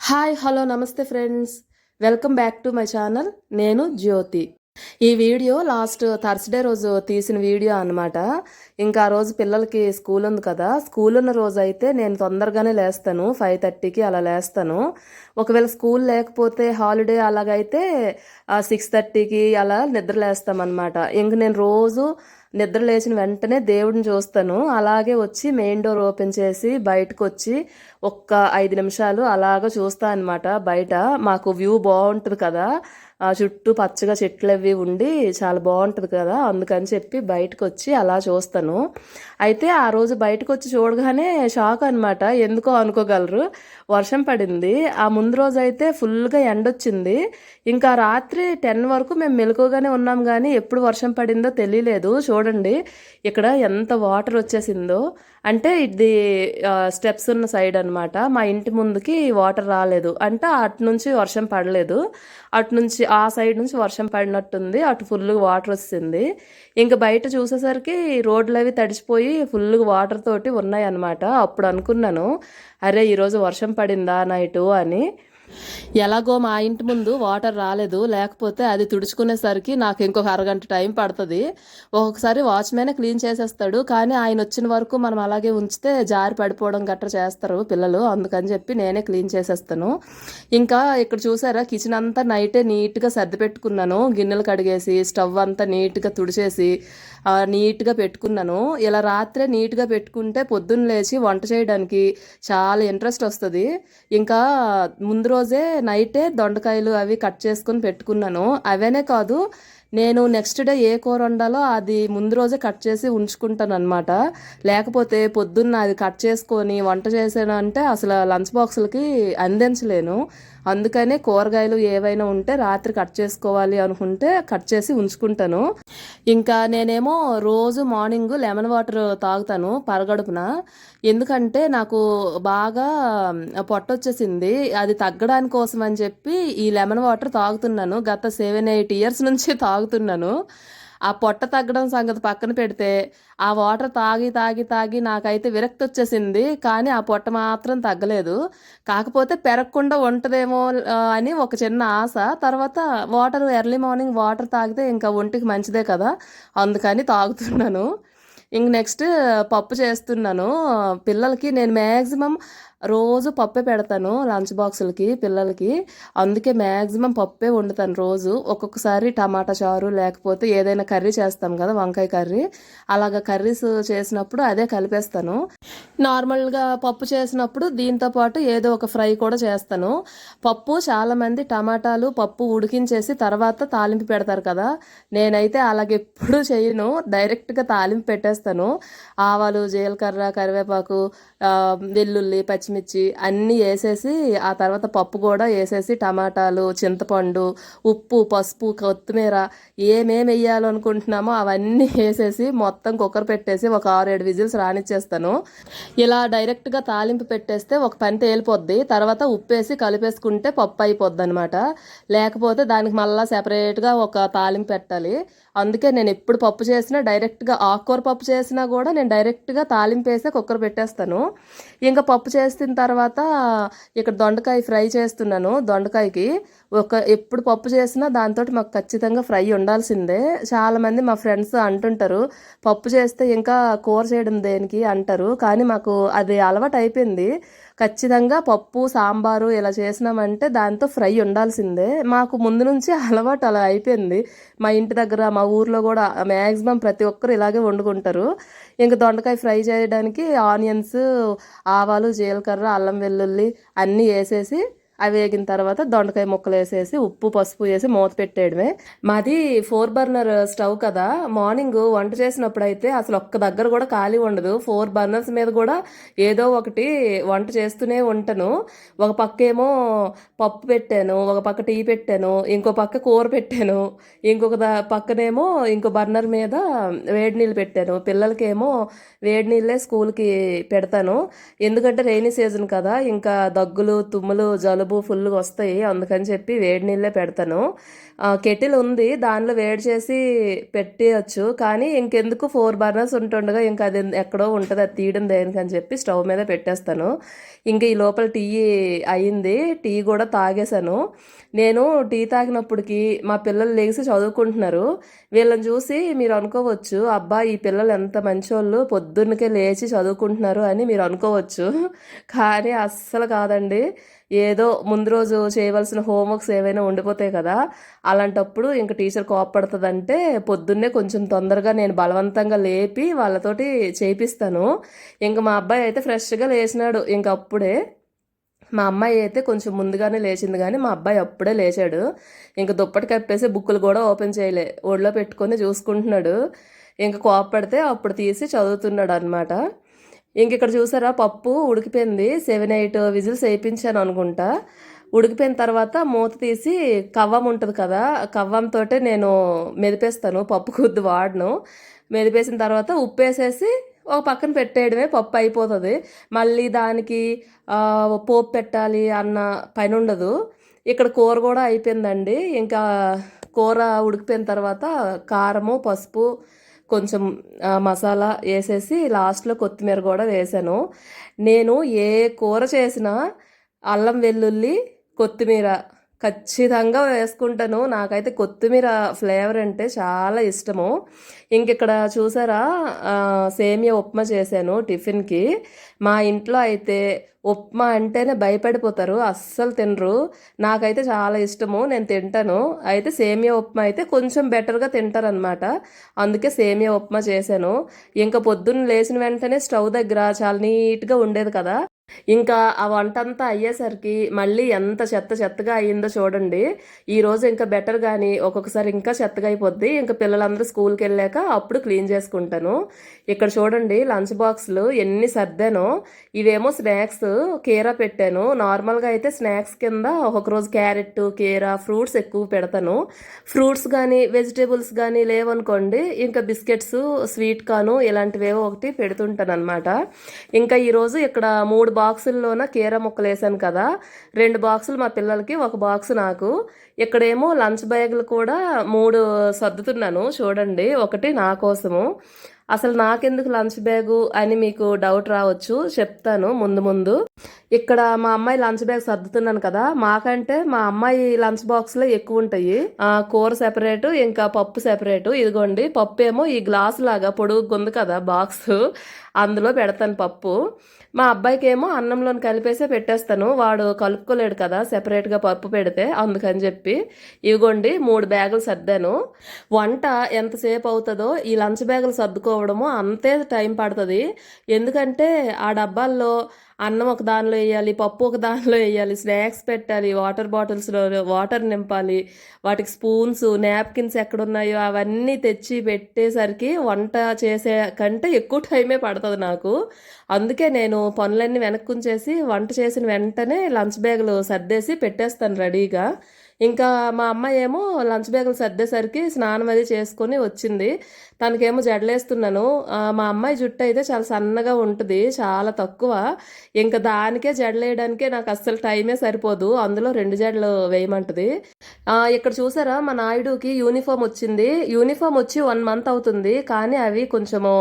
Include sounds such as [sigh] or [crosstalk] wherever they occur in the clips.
Hi hello నమస్తే friends. Welcome back to my channel. నేను జ్యోతి. ఈ వీడియో లాస్ట్ థర్స్డే రోజు తీసిన వీడియో అనమాట ఇంకా ఆ రోజు పిల్లలకి స్కూల్ ఉంది కదా. స్కూల్ ఉన్న రోజు అయితే నేను తొందరగానే లేస్తాను. ఫైవ్ థర్టీకి అలా లేస్తాను. ఒకవేళ స్కూల్ లేకపోతే హాలిడే అలాగైతే సిక్స్ థర్టీకి అలా నిద్ర లేస్తామన్నమాట ఇంక నేను రోజు నిద్ర లేచిన వెంటనే దేవుడిని చూస్తాను. అలాగే వచ్చి మెయిన్ డోర్ ఓపెన్ చేసి బయటకు వచ్చి ఒక్క ఐదు నిమిషాలు అలాగ చూస్తా అనమాట బయట మాకు వ్యూ బాగుంటుంది కదా. ఆ చుట్టూ పచ్చగా చెట్లు అవి ఉండి చాలా బాగుంటుంది కదా. అందుకని చెప్పి బయటకు వచ్చి అలా చూస్తాను. అయితే ఆ రోజు బయటకు వచ్చి చూడగానే షాక్ అనమాట ఎందుకో అనుకోగలరు. వర్షం పడింది. ఆ ముందు రోజు అయితే ఫుల్గా ఎండొచ్చింది. ఇంకా రాత్రి టెన్ వరకు మేము మెలకుగానే ఉన్నాం కానీ ఎప్పుడు వర్షం పడిందో తెలియలేదు చూడండి ఇక్కడ ఎంత వాటర్ వచ్చేసిందో. అంటే ఇది స్టెప్స్ ఉన్న సైడ్ అనమాట మా ఇంటి ముందుకి వాటర్ రాలేదు. అంటే అటు నుంచి వర్షం పడలేదు. అటు నుంచి ఆ సైడ్ నుంచి వర్షం పడినట్టుంది. అటు ఫుల్గా వాటర్ వస్తుంది. ఇంకా బయట చూసేసరికి రోడ్లు అవి తడిచిపోయి ఫుల్గా వాటర్ తోటి ఉన్నాయి అనమాట అప్పుడు అనుకున్నాను. అరే ఈరోజు వర్షం పడిందా నైటు అని ఎలాగో మా ఇంటి ముందు వాటర్ రాలేదు. లేకపోతే అది తుడుచుకునేసరికి నాకు ఇంకొక అరగంట టైం పడుతుంది. ఒక్కొక్కసారి వాచ్మెన్ క్లీన్ చేసేస్తాడు. కానీ ఆయన వచ్చిన వరకు మనం అలాగే ఉంచితే జారి పడిపోవడం గట్రా చేస్తారు పిల్లలు. అందుకని చెప్పి నేనే క్లీన్ చేసేస్తాను. ఇంకా ఇక్కడ చూసారా కిచెన్ అంతా నైటే నీట్గా సర్ది పెట్టుకున్నాను. గిన్నెలు కడిగేసి స్టవ్ అంతా నీట్గా తుడిచేసి నీట్గా పెట్టుకున్నాను. ఇలా రాత్రే నీట్గా పెట్టుకుంటే పొద్దున్న లేచి వంట చేయడానికి చాలా ఇంట్రెస్ట్ వస్తుంది. ఇంకా ముందు రోజే నైటే దొండకాయలు అవి కట్ చేసుకొని పెట్టుకున్నాను. అవేనే కాదు నేను నెక్స్ట్ డే ఏ కూర వండాలో అది ముందు రోజే కట్ చేసి ఉంచుకుంటాను అనమాట లేకపోతే పొద్దున్న అది కట్ చేసుకొని వంట చేసాను అంటే అసలు లంచ్ బాక్సులకి అందించలేను. అందుకనే కూరగాయలు ఏవైనా ఉంటే రాత్రి కట్ చేసుకోవాలి అనుకుంటే కట్ చేసి ఉంచుకుంటాను. ఇంకా నేనేమో రోజు మార్నింగ్ లెమన్ వాటర్ తాగుతాను పరగడుపున. ఎందుకంటే నాకు బాగా పొట్టొచ్చేసింది అది తగ్గడానికి కోసం అని చెప్పి ఈ లెమన్ వాటర్ తాగుతున్నాను. గత సెవెన్ ఎయిట్ ఇయర్స్ నుంచి తాగుతున్నాను. ఆ పొట్ట తగ్గడం సంగతి పక్కన పెడితే ఆ వాటర్ తాగి తాగి తాగి నాకైతే విరక్తి వచ్చేసింది కానీ ఆ పొట్ట మాత్రం తగ్గలేదు. కాకపోతే పెరగకుండా ఉంటుందేమో అని ఒక చిన్న ఆశ. తర్వాత వాటర్ ఎర్లీ మార్నింగ్ వాటర్ తాగితే ఇంకా ఒంటికి మంచిదే కదా అందుకని తాగుతున్నాను. ఇంక నెక్స్ట్ పప్పు చేస్తున్నాను. పిల్లలకి నేను మ్యాక్సిమం రోజు పప్పే పెడతాను లంచ్ బాక్సులకి పిల్లలకి. అందుకే మ్యాక్సిమం పప్పే వండుతాను రోజు. ఒక్కొక్కసారి టమాటా చారు లేకపోతే ఏదైనా కర్రీ చేస్తాం కదా వంకాయ కర్రీ. అలాగ కర్రీస్ చేసినప్పుడు అదే కలిపేస్తాను. నార్మల్గా పప్పు చేసినప్పుడు దీంతో పాటు ఏదో ఒక ఫ్రై కూడా చేస్తాను. పప్పు చాలామంది టమాటాలు పప్పు ఉడికించేసి తర్వాత తాలింపు పెడతారు కదా నేనైతే అలాగెప్పుడు చేయను. డైరెక్ట్గా తాలింపు పెట్టేస్తాను. ఆవాలు జీలకర్ర కరివేపాకు వెల్లుల్లి పచ్చిమిర్చి అన్నీ వేసేసి ఆ తర్వాత పప్పు కూడా వేసేసి టమాటాలు చింతపండు ఉప్పు పసుపు కొత్తిమీర ఏమేమి వేయాలనుకుంటున్నామో అవన్నీ [laughs] వేసేసి మొత్తం కుక్కర్ పెట్టేసి ఒక ఆరు ఏడు విజిల్స్ రానిచ్చేస్తాను. ఇలా డైరెక్ట్గా తాలింపు పెట్టేస్తే ఒక పని తేలిపోద్ది. తర్వాత ఉప్పేసి కలిపేసుకుంటే పప్పు అయిపోద్ది అనమాట లేకపోతే దానికి మళ్ళీ సెపరేట్గా ఒక తాలింపు పెట్టాలి. అందుకే నేను ఎప్పుడు పప్పు చేసినా డైరెక్ట్గా ఆకుకూర పప్పు చేసినా కూడా నేను డైరెక్ట్గా తాలింపు వేసే కుక్కర్ పెట్టేస్తాను. ఇంకా పప్పు చేసిన తర్వాత ఇక్కడ దొండకాయ ఫ్రై చేస్తున్నాను దొండకాయకి. ఒక ఎప్పుడు పప్పు చేసినా దాంతో మాకు ఖచ్చితంగా ఫ్రై ఉండాల్సిందే. చాలామంది మా ఫ్రెండ్స్ అంటుంటారు పప్పు చేస్తే ఇంకా కూర చేయడం దేనికి? అంటారు. కానీ మాకు అది అలవాటు అయిపోయింది. ఖచ్చితంగా పప్పు సాంబారు ఇలా చేసినామంటే దాంతో ఫ్రై ఉండాల్సిందే. మాకు ముందు నుంచి [laughs] అలవాటు అలా అయిపోయింది. మా ఇంటి దగ్గర మా ఊర్లో కూడా మ్యాక్సిమం ప్రతి ఒక్కరు ఇలాగే వండుకుంటారు. ఇంకా దొండకాయ ఫ్రై చేయడానికి ఆనియన్స్ ఆవాలు జీలకర్ర అల్లం వెల్లుల్లి అన్నీ వేసేసి అవి వేగిన తర్వాత దొండకాయ ముక్కలు వేసేసి ఉప్పు పసుపు వేసి మూత పెట్టేయడమే. మాది ఫోర్ బర్నర్ స్టవ్ కదా. మార్నింగ్ వంట చేసినప్పుడు అయితే అసలు ఒక్క దగ్గర కూడా ఖాళీ ఉండదు. ఫోర్ బర్నర్స్ మీద కూడా ఏదో ఒకటి వంట చేస్తూనే ఉంటాను. ఒక పక్క ఏమో పప్పు పెట్టాను ఒక పక్క టీ పెట్టాను ఇంకో పక్క కూర పెట్టాను. ఇంకొక పక్కనేమో ఇంకో బర్నర్ మీద వేడి నీళ్ళు పెట్టాను. పిల్లలకేమో వేడి నీళ్ళే స్కూల్కి పెడతాను. ఎందుకంటే రైనీ సీజన్ కదా ఇంకా దగ్గులు తుమ్ములు జలుబు జలుబు ఫుల్గా వస్తాయి. అందుకని చెప్పి వేడి నీళ్ళే పెడతాను. కెటిల్ ఉంది. దానిలో వేడి చేసి పెట్టేయచ్చు. కానీ ఇంకెందుకు ఫోర్ బర్నర్స్ ఉంటుండగా ఇంకా అది ఎక్కడో ఉంటుంది. అది తీయడం దేనికని చెప్పి స్టవ్ మీద పెట్టేస్తాను. ఇంకా ఈ లోపల టీ అయింది. టీ కూడా తాగేశాను. నేను టీ తాగినప్పటికి మా పిల్లలు లేచి చదువుకుంటున్నారు. వీళ్ళని చూసి మీరు అనుకోవచ్చు అబ్బా ఈ పిల్లలు ఎంత మంచోళ్ళు. పొద్దున్నకే లేచి చదువుకుంటున్నారు అని మీరు అనుకోవచ్చు. కానీ అస్సలు కాదండి. ఏదో ముందు రోజు చేయవలసిన హోంవర్క్స్ ఏవైనా ఉండిపోతాయి కదా అలాంటప్పుడు ఇంక టీచర్ కోపడుతుందంటే పొద్దున్నే కొంచెం తొందరగా నేను బలవంతంగా లేపి వాళ్ళతోటి చేపిస్తాను. ఇంక మా అబ్బాయి అయితే ఫ్రెష్గా లేచినాడు. ఇంక అప్పుడే మా అమ్మాయి అయితే కొంచెం ముందుగానే లేచింది కానీ మా అబ్బాయి అప్పుడే లేచాడు. ఇంక దుప్పటి కప్పేసి బుక్కులు కూడా ఓపెన్ చేయలే. ఒళ్ళో పెట్టుకొని చూసుకుంటున్నాడు. ఇంక కోపడితే అప్పుడు తీసి చదువుతున్నాడు అనమాట ఇంక ఇక్కడ చూసారా? పప్పు ఉడికిపోయింది. సెవెన్ ఎయిట్ విజిల్స్ వేయించాను అనుకుంటా. ఉడికిపోయిన తర్వాత మూత తీసి కవ్వం ఉంటుంది కదా కవ్వంతో నేను మెదిపేస్తాను. పప్పు కొద్ది వాడను. మెదిపేసిన తర్వాత ఉప్పు వేసేసి ఒక పక్కన పెట్టేయడమే పప్పు అయిపోతుంది. మళ్ళీ దానికి పోపు పెట్టాలి అన్న పని ఉండదు. ఇక్కడ కూర కూడా అయిపోయిందండి. ఇంకా కూర ఉడికిపోయిన తర్వాత కారము పసుపు కొంచెం మసాలా వేసేసి లాస్ట్లో కొత్తిమీర కూడా వేసాను. నేను ఏ కూర చేసినా అల్లం వెల్లుల్లి కొత్తిమీర ఖచ్చితంగా వేసుకుంటాను. నాకైతే కొత్తిమీర ఫ్లేవర్ అంటే చాలా ఇష్టము. ఇంక ఇక్కడ చూసారా? సేమియా ఉప్మా చేశాను టిఫిన్కి. మా ఇంట్లో అయితే ఉప్మా అంటేనే భయపడిపోతారు అస్సలు తినరు. నాకైతే చాలా ఇష్టము నేను తింటాను. అయితే సేమియా ఉప్మా అయితే కొంచెం బెటర్గా తింటారనమాట అందుకే సేమియా ఉప్మా చేశాను. ఇంకా పొద్దున్న లేచిన వెంటనే స్టవ్ దగ్గర చాలా నీట్గా ఉండేది కదా. ఇంకా ఆ వంట అంతా అయ్యేసరికి మళ్ళీ ఎంత చెత్త చెత్తగా అయ్యిందో చూడండి. ఈ రోజు ఇంకా బెటర్ కానీ ఒక్కొక్కసారి ఇంకా చెత్తగా అయిపోద్ది. ఇంకా పిల్లలందరూ స్కూల్కి వెళ్ళాక అప్పుడు క్లీన్ చేసుకుంటాను. ఇక్కడ చూడండి లంచ్ బాక్స్లు ఎన్ని సర్దానో. ఇవేమో స్నాక్స్ కీరా పెట్టాను. నార్మల్గా అయితే స్నాక్స్ కింద ఒక్కొక్క రోజు క్యారెట్ కీరా ఫ్రూట్స్ ఎక్కువ పెడతాను. ఫ్రూట్స్ కానీ వెజిటేబుల్స్ కానీ లేవనుకోండి ఇంకా బిస్కెట్స్ స్వీట్ కాను ఇలాంటివేవో ఒకటి పెడుతుంటాను అనమాట ఇంకా ఈరోజు ఇక్కడ మూడు బాక్సుల్లోన కీర ముక్కలు వేసాను కదా. రెండు బాక్సులు మా పిల్లలకి ఒక బాక్స్ నాకు. ఇక్కడేమో లంచ్ బ్యాగులు కూడా మూడు సర్దుతున్నాను. చూడండి ఒకటి నా కోసము. అసలు నాకెందుకు లంచ్ బ్యాగు అని మీకు డౌట్ రావచ్చు చెప్తాను ముందు ముందు. ఇక్కడ మా అమ్మాయి లంచ్ బ్యాగ్ సర్దుతున్నాను కదా మాకంటే మా అమ్మాయి లంచ్ బాక్స్లో ఎక్కువ ఉంటాయి కూర సెపరేట్ ఇంకా పప్పు సెపరేటు. ఇదిగోండి పప్పు ఏమో ఈ గ్లాస్ లాగా పొడుగు ఉంది కదా బాక్స్. అందులో పెడతాను పప్పు. మా అబ్బాయికి ఏమో అన్నంలోని కలిపేసే పెట్టేస్తాను. వాడు కలుపుకోలేడు కదా సెపరేట్గా పప్పు పెడితే అందుకని చెప్పి. ఇవిగోండి మూడు బ్యాగులు సర్దాను. వంట ఎంతసేపు అవుతుందో ఈ లంచ్ బ్యాగులు సర్దుకోవడము అంతే టైం పడుతుంది. ఎందుకంటే ఆ డబ్బాల్లో అన్నం ఒక దానిలో వేయాలి పప్పు ఒక దానిలో వేయాలి స్నాక్స్ పెట్టాలి వాటర్ బాటిల్స్లో వాటర్ నింపాలి వాటికి స్పూన్స్ నాప్కిన్స్ ఎక్కడున్నాయో అవన్నీ తెచ్చి పెట్టేసరికి వంట చేసే కంటే ఎక్కువ టైమే పడుతుంది నాకు. అందుకే నేను పనులన్నీ వెనక్కుంచేసి వంట చేసిన వెంటనే లంచ్ బ్యాగులు సర్దేసి పెట్టేస్తాను రెడీగా. ఇంకా మా అమ్మ ఏమో లంచ్ బ్యాగులు సర్దేసరికి స్నానం అది చేసుకొని వచ్చింది. తనకేమో జడలేస్తున్నాను. మా అమ్మాయి జుట్టు అయితే చాలా సన్నగా ఉంటుంది చాలా తక్కువ. ఇంకా దానికే జడలేయడానికే నాకు అస్సలు టైమే సరిపోదు అందులో రెండు జడలు వేయమంటది. ఇక్కడ చూసారా మా నాయుడుకి యూనిఫామ్ వచ్చింది. యూనిఫామ్ వచ్చి వన్ మంత్ అవుతుంది కానీ అవి కొంచెము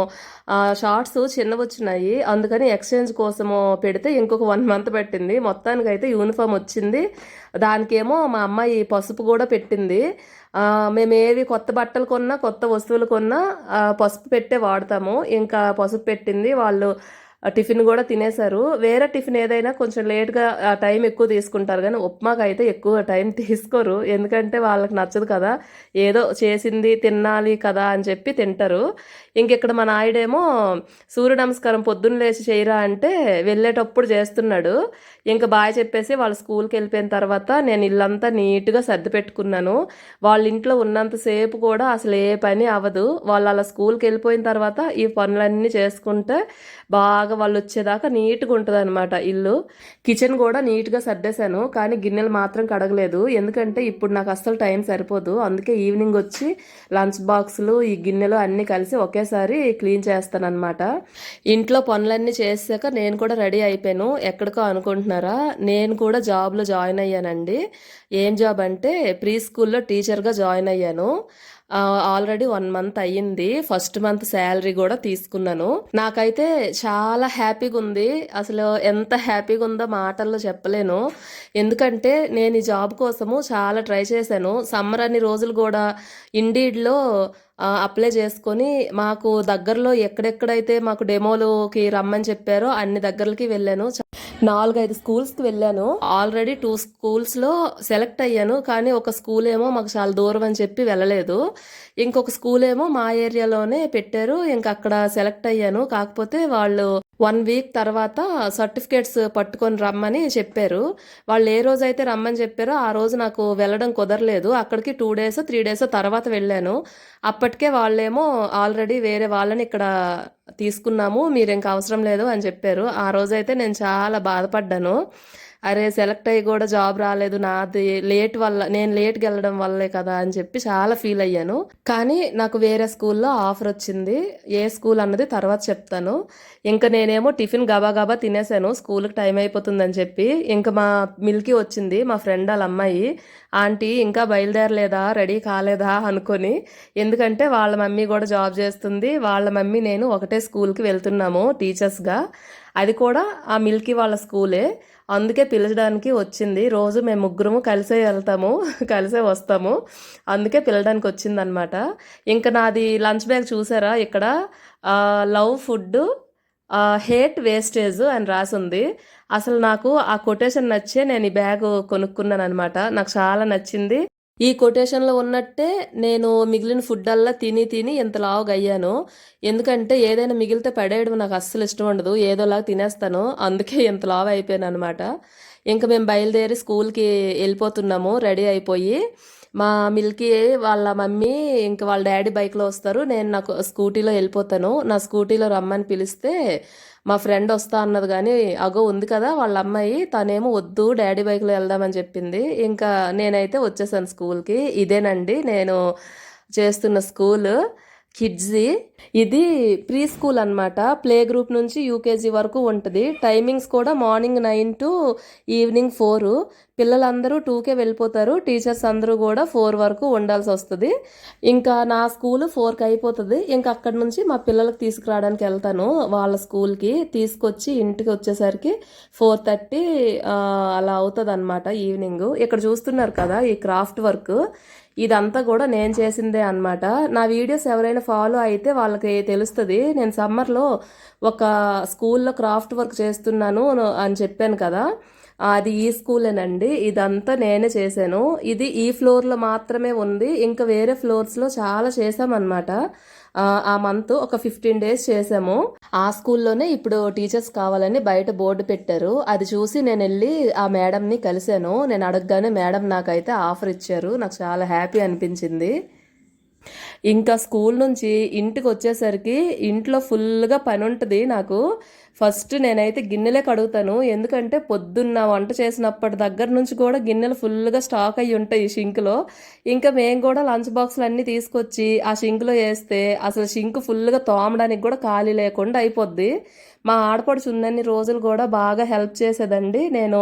షార్ట్స్ చిన్నవి వచ్చినాయి. అందుకని ఎక్స్చేంజ్ కోసము పెడితే ఇంకొక వన్ మంత్ పెట్టింది. మొత్తానికి అయితే యూనిఫామ్ వచ్చింది. దానికేమో మా అమ్మాయి పసుపు కూడా పెట్టింది. మేము ఏవి కొత్త బట్టలు కొన్నా కొత్త వస్తువులు కొన్నా పసుపు పెట్టే వాడతాము. ఇంకా పసుపు పెట్టింది వాళ్ళు టిఫిన్ కూడా తినేశారు. వేరే టిఫిన్ ఏదైనా కొంచెం లేట్గా ఆ టైం ఎక్కువ తీసుకుంటారు కానీ ఉప్మాకి అయితే ఎక్కువ టైం [laughs] తీసుకోరు. ఎందుకంటే వాళ్ళకి నచ్చదు కదా. ఏదో చేసింది తినాలి కదా అని చెప్పి తింటారు. ఇంకెక్కడ మా నాయుడేమో సూర్య నమస్కారం పొద్దున్న లేచి చేయరా అంటే వెళ్ళేటప్పుడు చేస్తున్నాడు. ఇంకా బాయ్ చెప్పేసి వాళ్ళ స్కూల్కి వెళ్ళిపోయిన తర్వాత నేను ఇల్లంతా నీట్గా సర్ది పెట్టుకున్నాను. వాళ్ళ ఇంట్లో ఉన్నంతసేపు కూడా అసలు ఏ పని అవ్వదు. వాళ్ళు అలా స్కూల్కి వెళ్ళిపోయిన తర్వాత ఈ పనులన్నీ చేసుకుంటే బాగా బాగా వాళ్ళు వచ్చేదాకా నీట్గా ఉంటుంది అనమాట ఇల్లు. కిచెన్ కూడా నీట్గా సర్దేశాను కానీ గిన్నెలు మాత్రం కడగలేదు. ఎందుకంటే ఇప్పుడు నాకు అస్సలు టైం సరిపోదు. అందుకే ఈవినింగ్ వచ్చి లంచ్ బాక్సులు ఈ గిన్నెలు అన్నీ కలిసి ఒకేసారి క్లీన్ చేస్తాను అనమాట ఇంట్లో పనులన్నీ చేసాక నేను కూడా రెడీ అయిపోయాను. ఎక్కడికో అనుకుంటున్నారా? నేను కూడా జాబ్లో జాయిన్ అయ్యానండి. ఏం జాబ్ అంటే ప్రీ స్కూల్లో టీచర్గా జాయిన్ అయ్యాను. ఆల్రెడీ వన్ మంత్ అయ్యింది. ఫస్ట్ మంత్ శాలరీ కూడా తీసుకున్నాను. నాకైతే చాలా హ్యాపీగా ఉంది. అసలు ఎంత హ్యాపీగా ఉందో మాటల్లో చెప్పలేను. ఎందుకంటే నేను ఈ జాబ్ కోసము చాలా ట్రై చేశాను. సమ్మర్ అన్ని రోజులు కూడా ఇండీడ్లో అప్లై చేసుకొని మాకు దగ్గరలో ఎక్కడెక్కడైతే మాకు డెమోలోకి రమ్మని చెప్పారో అన్ని దగ్గరకి వెళ్ళాను. నాలుగైదు స్కూల్స్కి వెళ్ళాను. ఆల్రెడీ టూ స్కూల్స్లో సెలెక్ట్ అయ్యాను. కానీ ఒక స్కూల్ ఏమో మాకు చాలా దూరం అని చెప్పి వెళ్ళలేదు. ఇంకొక స్కూల్ ఏమో మా ఏరియాలోనే పెట్టారు. ఇంక అక్కడ సెలెక్ట్ అయ్యాను. కాకపోతే వాళ్ళు వన్ వీక్ తర్వాత సర్టిఫికేట్స్ పట్టుకొని రమ్మని చెప్పారు. వాళ్ళు ఏ రోజు అయితే రమ్మని చెప్పారో ఆ రోజు నాకు వెళ్ళడం కుదరలేదు. అక్కడికి టూ డేస్ త్రీ డేస్ తర్వాత వెళ్ళాను. అప్పటికే వాళ్ళేమో ఆల్రెడీ వేరే వాళ్ళని ఇక్కడ తీసుకున్నాము మీరు ఇంకా అవసరం లేదు అని చెప్పారు. ఆ రోజైతే నేను చాలా బాధపడ్డాను. అరే సెలెక్ట్ అయ్యి కూడా జాబ్ రాలేదు నాది లేట్ వల్ల నేను లేట్కి వెళ్ళడం వల్లే కదా అని చెప్పి చాలా ఫీల్ అయ్యాను. కానీ నాకు వేరే స్కూల్లో ఆఫర్ వచ్చింది. ఏ స్కూల్ అన్నది తర్వాత చెప్తాను. ఇంకా నేనేమో టిఫిన్ గబా గబా తినేసాను. స్కూల్కి టైం అయిపోతుందని చెప్పి ఇంకా మా మిల్కీ వచ్చింది మా ఫ్రెండ్ వాళ్ళ అమ్మాయి. ఆంటీ ఇంకా బయలుదేరలేదా? రెడీ కాలేదా? అనుకొని. ఎందుకంటే వాళ్ళ మమ్మీ కూడా జాబ్ చేస్తుంది. వాళ్ళ మమ్మీ నేను ఒకటే స్కూల్కి వెళ్తున్నాము టీచర్స్గా. అది కూడా ఆ మిల్కీ వాళ్ళ స్కూలే. అందుకే పిలచడానికి వచ్చింది. రోజు మేము ముగ్గురము కలిసే వెళ్తాము కలిసే వస్తాము. అందుకే పిలడానికి వచ్చిందనమాట. ఇంకా నాది లంచ్ బ్యాగ్ చూసారా? ఇక్కడ లవ్ ఫుడ్ హేట్ వేస్టేజ్ అని రాసింది. అసలు నాకు ఆ కొటేషన్ నచ్చే నేను ఈ బ్యాగ్ కొనుక్కున్నాను అనమాట నాకు చాలా నచ్చింది. ఈ కొటేషన్లో ఉన్నట్టే నేను మిగిలిన ఫుడ్ అల్లా తిని తిని ఎంత లావుగా అయ్యాను ఎందుకంటే ఏదైనా మిగిలితే పడేయడం నాకు అస్సలు ఇష్టం ఉండదు. ఏదోలాగా తినేస్తాను. అందుకే ఎంత లావు అయిపోయాను అనమాట ఇంకా మేము బయలుదేరి స్కూల్కి వెళ్ళిపోతున్నాము. రెడీ అయిపోయి మా మిల్కీ వాళ్ళ మమ్మీ ఇంకా వాళ్ళ డాడీ బైక్లో వస్తారు. నేను నాకు స్కూటీలో వెళ్ళిపోతాను. నా స్కూటీలో రమ్మని పిలిస్తే మా ఫ్రెండ్ వస్తా అన్నది కానీ అగో ఉంది కదా వాళ్ళ అమ్మాయి. తనేమో వద్దు డాడీ బైక్లో వెళ్దామని చెప్పింది. ఇంకా నేనైతే వచ్చేసాను స్కూల్కి. ఇదేనండి నేను చేస్తున్న స్కూల్. కిడ్జీ ఇది ప్రీ స్కూల్ అనమాట ప్లే గ్రూప్ నుంచి యూకేజీ వరకు ఉంటుంది. టైమింగ్స్ కూడా morning nine to evening four పిల్లలందరూ టూకే వెళ్ళిపోతారు. టీచర్స్ అందరూ కూడా ఫోర్ వరకు ఉండాల్సి వస్తుంది. ఇంకా నా స్కూల్ ఫోర్కి అయిపోతుంది. ఇంకా అక్కడి నుంచి మా పిల్లలకు తీసుకురావడానికి వెళ్తాను. వాళ్ళ స్కూల్కి తీసుకొచ్చి ఇంటికి వచ్చేసరికి ఫోర్ థర్టీ అలా అవుతుంది అనమాట ఈవినింగ్ ఇక్కడ చూస్తున్నారు కదా ఈ క్రాఫ్ట్ వర్క్ ఇదంతా కూడా నేను చేసిందే అనమాట నా వీడియోస్ ఎవరైనా ఫాలో అయితే వాళ్ళకి తెలుస్తుంది. నేను సమ్మర్లో ఒక స్కూల్లో క్రాఫ్ట్ వర్క్ చేస్తున్నాను అని చెప్పాను కదా. అది ఈ స్కూలేనండి. ఇదంతా నేనే చేశాను. ఇది ఈ ఫ్లోర్లో మాత్రమే ఉంది. ఇంకా వేరే ఫ్లోర్స్లో చాలా చేసామన్నమాట ఆ మంత్ ఒక ఫిఫ్టీన్ డేస్ చేసాము. ఆ స్కూల్లోనే ఇప్పుడు టీచర్స్ కావాలని బయట బోర్డు పెట్టారు. అది చూసి నేను వెళ్ళి ఆ మేడంని కలిశాను. నేను అడగగానే మేడం నాకైతే ఆఫర్ ఇచ్చారు. నాకు చాలా హ్యాపీ అనిపించింది. ఇంకా స్కూల్ నుంచి ఇంటికి వచ్చేసరికి ఇంట్లో ఫుల్గా పని ఉంటుంది నాకు. ఫస్ట్ నేనైతే గిన్నెలే కడుగుతాను. ఎందుకంటే పొద్దున్న వంట చేసినప్పటి దగ్గర నుంచి కూడా గిన్నెలు ఫుల్గా స్టాక్ అయ్యి ఉంటాయి షింక్లో. ఇంకా మేము కూడా లంచ్ బాక్సులు అన్నీ తీసుకొచ్చి ఆ షింక్లో వేస్తే అసలు షింక్ ఫుల్గా తోమడానికి కూడా ఖాళీ లేకుండా అయిపోద్ది. మా ఆడపడుచు ఉన్నన్ని రోజులు కూడా బాగా హెల్ప్ చేసేదండి. నేను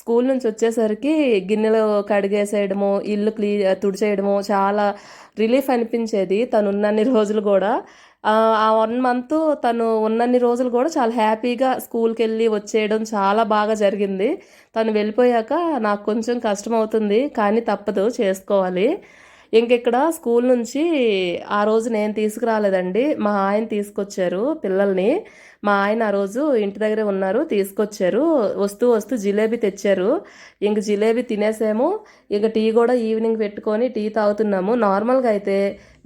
స్కూల్ నుంచి వచ్చేసరికి గిన్నెలు కడిగేసేయడము ఇల్లు క్లీ తుడిచేయడము చాలా రిలీఫ్ అనిపించేది తనున్నన్ని రోజులు కూడా. ఆ వన్ మంత్ తను ఉన్నన్ని రోజులు కూడా చాలా హ్యాపీగా స్కూల్కి వెళ్ళి వచ్చేయడం చాలా బాగా జరిగింది. తను వెళ్ళిపోయాక నాకు కొంచెం కష్టం అవుతుంది కానీ తప్పదు చేసుకోవాలి. ఇంక ఇక్కడ స్కూల్ నుంచి ఆ రోజు నేను తీసుకురాలేదండి. మా ఆయన తీసుకొచ్చారు పిల్లల్ని. మా ఆయన ఆ రోజు ఇంటి దగ్గరే ఉన్నారు తీసుకొచ్చారు. వస్తూ వస్తూ జిలేబీ తెచ్చారు. ఇంక జిలేబీ తినేసాము. ఇక టీ కూడా ఈవినింగ్ పెట్టుకొని టీ తాగుతున్నాము. నార్మల్గా అయితే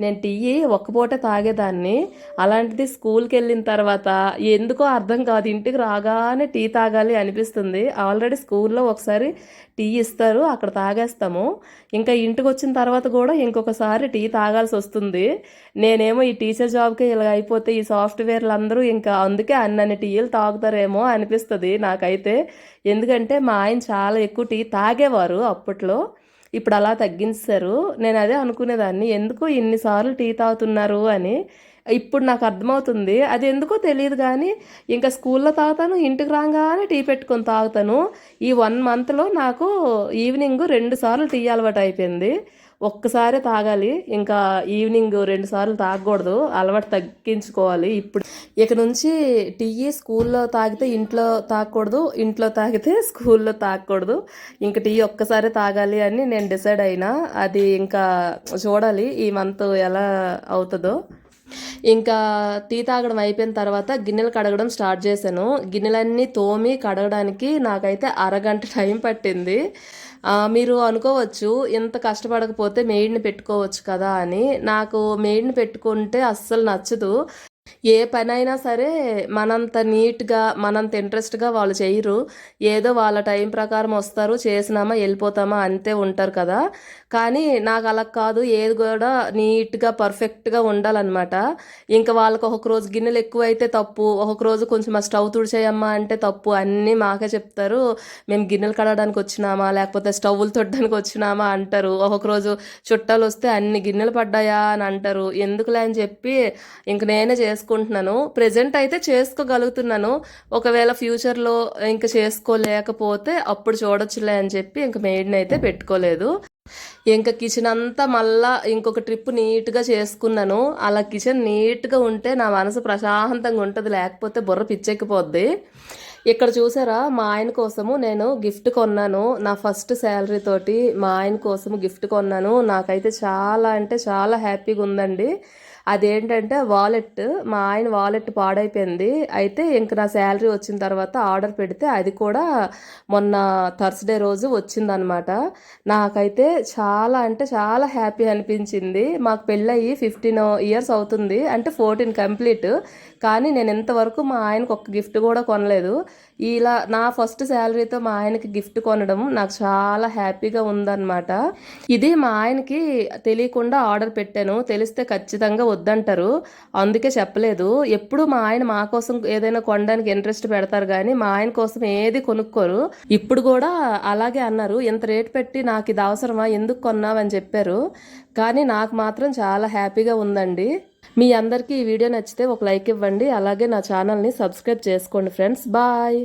నేను టీ ఒక్క పూట తాగేదాన్ని. అలాంటిది స్కూల్కి వెళ్ళిన తర్వాత ఎందుకో అర్థం కాదు. ఇంటికి రాగానే టీ తాగాలి అనిపిస్తుంది. ఆల్రెడీ స్కూల్లో ఒకసారి టీ ఇస్తారు అక్కడ తాగేస్తాము. ఇంకా ఇంటికి వచ్చిన తర్వాత కూడా ఇంకొకసారి టీ తాగాల్సి వస్తుంది. నేనేమో ఈ టీచర్ జాబ్కి ఇలా అయిపోతే ఈ సాఫ్ట్వేర్లు అందరూ ఇంకా అందుకే అన్నన్ని టీలు తాగుతారేమో అనిపిస్తుంది నాకైతే. ఎందుకంటే మా ఆయన చాలా ఎక్కువ టీ తాగేవారు అప్పట్లో. ఇప్పుడు అలా తగ్గించారు. నేను అదే అనుకునేదాన్ని. ఎందుకు ఇన్నిసార్లు టీ తాగుతున్నారు అని. ఇప్పుడు నాకు అర్థమవుతుంది. అది ఎందుకో తెలియదు కానీ ఇంకా స్కూల్లో తాగుతాను ఇంటికి రాగానే టీ పెట్టుకొని తాగుతాను. ఈ వన్ మంత్లో నాకు ఈవినింగ్ రెండు సార్లు టీ అలవాటు అయిపోయింది. ఒక్కసారి తాగాలి. ఇంకా ఈవినింగ్ రెండు సార్లు తాగకూడదు. అలవాటు తగ్గించుకోవాలి ఇప్పుడు. ఇక నుంచి టీ స్కూల్లో తాగితే ఇంట్లో తాగకూడదు. ఇంట్లో తాగితే స్కూల్లో తాగకూడదు. ఇంకా టీ ఒక్కసారే తాగాలి అని నేను డిసైడ్ అయినా. అది ఇంకా చూడాలి ఈ మంత్ ఎలా అవుతుందో. ఇంకా టీ తాగడం అయిపోయిన తర్వాత గిన్నెలు కడగడం స్టార్ట్ చేశాను. గిన్నెలన్నీ తోమి కడగడానికి నాకైతే అరగంట టైం పట్టింది. మీరు అనుకోవచ్చు ఇంత కష్టపడకపోతే మెయిడ్ని పెట్టుకోవచ్చు కదా అని. నాకు మెయిడ్ని పెట్టుకుంటే అస్సలు నచ్చదు. ఏ పని అయినా సరే మనంత నీట్గా మనంత ఇంట్రెస్ట్గా వాళ్ళు చేయరు. ఏదో వాళ్ళ టైం ప్రకారం వస్తారు చేసినామా వెళ్ళిపోతామా అంతే ఉంటారు కదా. కానీ నాకు అలా కాదు. ఏది కూడా నీట్గా పర్ఫెక్ట్గా ఉండాలన్నమాట. ఇంకా వాళ్ళకి ఒక్కొక్క రోజు గిన్నెలు ఎక్కువ అయితే తప్పు. ఒక్కొక్క రోజు కొంచెం ఆ స్టవ్ తుడిచేయమ్మా అంటే తప్పు. అన్నీ మాకే చెప్తారు. మేము గిన్నెలు కడగడానికి వచ్చినామా? లేకపోతే స్టవ్లు తొట్టడానికి వచ్చినామా? అంటారు. ఒక్కొక్క రోజు చుట్టాలు వస్తే అన్ని గిన్నెలు పడ్డాయా? అని అంటారు. ఎందుకులే అని చెప్పి ఇంక నేనే చేసుకుంటున్నాను. ప్రజెంట్ అయితే చేసుకోగలుగుతున్నాను. ఒకవేళ ఫ్యూచర్లో ఇంక చేసుకోలేకపోతే అప్పుడు చూడొచ్చులే అని చెప్పి ఇంక మెయిడ్ని అయితే పెట్టుకోలేదు. ఇంకా కిచెన్ అంతా మళ్ళా ఇంకొక ట్రిప్ నీట్గా చేసుకున్నాను. అలా కిచెన్ నీట్గా ఉంటే నా మనసు ప్రశాంతంగా ఉంటుంది లేకపోతే బుర్ర పిచ్చెక్కిపోద్ది. ఇక్కడ చూసారా మా ఆయన కోసము నేను గిఫ్ట్ కొన్నాను. నా ఫస్ట్ శాలరీ తోటి మా ఆయన కోసము గిఫ్ట్ కొన్నాను. నాకైతే చాలా అంటే చాలా హ్యాపీగా ఉందండి. అదేంటంటే వాలెట్ మా ఆయన వాలెట్ పాడైపోయింది. అయితే ఇంక నా శాలరీ వచ్చిన తర్వాత ఆర్డర్ పెడితే అది కూడా మొన్న థర్స్డే రోజు వచ్చిందనమాట నాకైతే చాలా అంటే చాలా హ్యాపీ అనిపించింది. మాకు పెళ్ళయి ఫిఫ్టీన్ ఇయర్స్ అవుతుంది. అంటే ఫోర్టీన్ కంప్లీట్ కానీ నేను ఇంతవరకు మా ఆయనకు ఒక్క గిఫ్ట్ కూడా కొనలేదు. ఇలా నా ఫస్ట్ శాలరీతో మా ఆయనకి గిఫ్ట్ కొనడం నాకు చాలా హ్యాపీగా ఉందన్నమాట. ఇది మా ఆయనకి తెలియకుండా ఆర్డర్ పెట్టాను. తెలిస్తే ఖచ్చితంగా వద్దంటారు. అందుకే చెప్పలేదు. ఎప్పుడు మా ఆయన మా కోసం ఏదైనా కొనడానికి ఇంట్రెస్ట్ పెడతారు కానీ మా ఆయన కోసం ఏది కొనుక్కోరు. ఇప్పుడు కూడా అలాగే అన్నారు. ఇంత రేట్ పెట్టి నాకు ఇది అవసరమా? ఎందుకు కొన్నావని చెప్పారు. కానీ నాకు మాత్రం చాలా హ్యాపీగా ఉందండి. మీ అందరికీ ఈ వీడియో నచ్చితే ఒక లైక్ ఇవ్వండి. అలాగే నా ఛానల్ని సబ్స్క్రైబ్ చేసుకోండి ఫ్రెండ్స్. బాయ్.